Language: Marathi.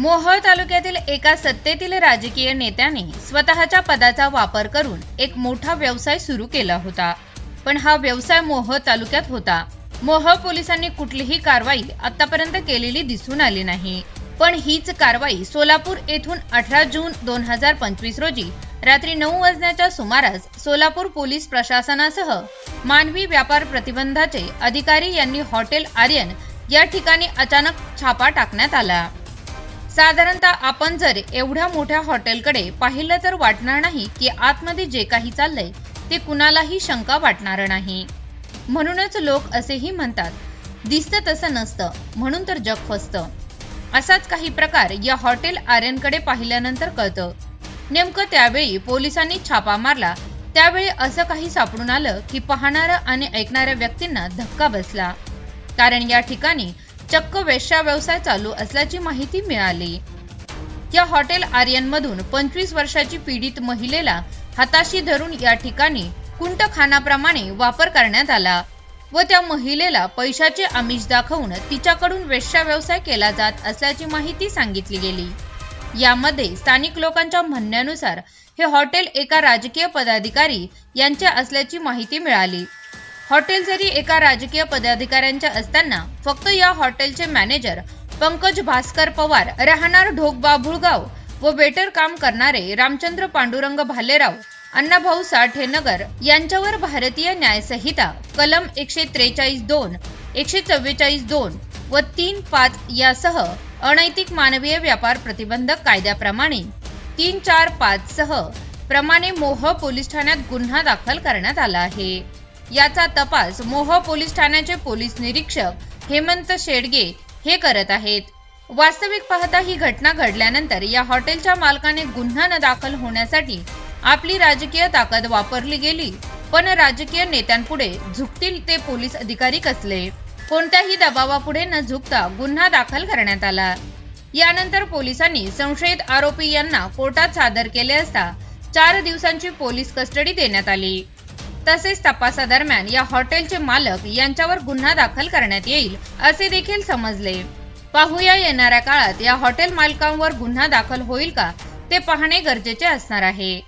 मोहोळ तालुक्यातील एका सत्तेतील राजकीय नेत्याने स्वतःच्या पदाचा वापर करून एक मोठा व्यवसाय सुरू केला होता. पण हा व्यवसाय मोहोळ तालुक्यात होता. मोहोळ पोलिसांनी कुठलीही कारवाई आतापर्यंत केलेली दिसून आली नाही. पण हीच कारवाई सोलापूर येथून अठरा जून दोन हजार पंचवीस रोजी रात्री नऊ वाजण्याच्या सुमारास सोलापूर पोलीस प्रशासनासह मानवी व्यापार प्रतिबंधाचे अधिकारी यांनी हॉटेल आर्यन या ठिकाणी अचानक छापा टाकण्यात आला. साधारणतः आपण जर एवढ्या मोठ्या हॉटेलकडे पाहिलं तर वाटणार नाही की आतमध्ये जे काही चाललंय ते कुणालाही शंका वाटणार नाही. म्हणूनच लोक असेही म्हणतात दिसतं तसं नसतं म्हणून तर जग फसतं. असाच काही प्रकार या हॉटेल आर्यनकडे पाहिल्यानंतर कळतं. नेमकं त्यावेळी पोलिसांनी छापा मारला त्यावेळी असं काही सापडून आलं की पाहणाऱ्या आणि ऐकणाऱ्या व्यक्तींना धक्का बसला. कारण या ठिकाणी चक्क वेश्या व्यवसाय चालू असल्याची माहिती मिळाली. या हॉटेल आर्यनमधून पंचवीस वर्षाची पीडित महिलेला हाताशी धरून या ठिकाणी कुंटखानाप्रमाणे वापर करण्यात आला व त्या महिलेला पैशाचे आमिष दाखवून तिच्याकडून वेश्या व्यवसाय केला जात असल्याची माहिती सांगितली गेली. यामध्ये स्थानिक लोकांच्या म्हणण्यानुसार हे हॉटेल एका राजकीय पदाधिकारी यांचे असल्याची माहिती मिळाली. हॉटेल जरी एका राजकीय पदाधिकाऱ्यांच्या असताना फक्त या हॉटेलचे मॅनेजर पंकज भास्कर पवार राहणार ढोकबाबुळगाव व वेटर काम करणारे रामचंद्र पांडुरंग भालेराव अण्णाभाऊ साठे नगर यांच्यावर भारतीय न्यायसंहिता कलम एकशे त्रेचाळीस दोन एकशे चव्वेचाळीस दोन व तीन पाच यासह अनैतिक मानवीय व्यापार प्रतिबंधक कायद्याप्रमाणे तीन चार पाच सह प्रमाणे मोह पोलीस ठाण्यात गुन्हा दाखल करण्यात आला आहे. याचा तपास मोह पोलीस ठाण्याचे पोलीस निरीक्षक हेमंत शेडगे हे करत आहेत. वास्तविक पाहता ही घटना घडल्यानंतर या हॉटेलच्या मालकाने गुन्हा न दाखल होण्यासाठी आपली राजकीय ताकद वापरली गेली पण राजकीय नेत्यांपुढे झुकतील ते पोलीस अधिकारी कसले? कोणत्याही दबावापुढे न झुकता गुन्हा दाखल करण्यात आला. यानंतर पोलिसांनी संशयित आरोपी यांना कोर्टात सादर केले असता चार दिवसांची पोलीस कस्टडी देण्यात आली. तसेच तपासादरम्यान या हॉटेलचे मालक यांच्यावर गुन्हा दाखल करण्यात येईल असे देखील समजले. पाहूया येणाऱ्या काळात या हॉटेल मालकांवर गुन्हा दाखल होईल का ते पाहणे गरजेचे असणार आहे.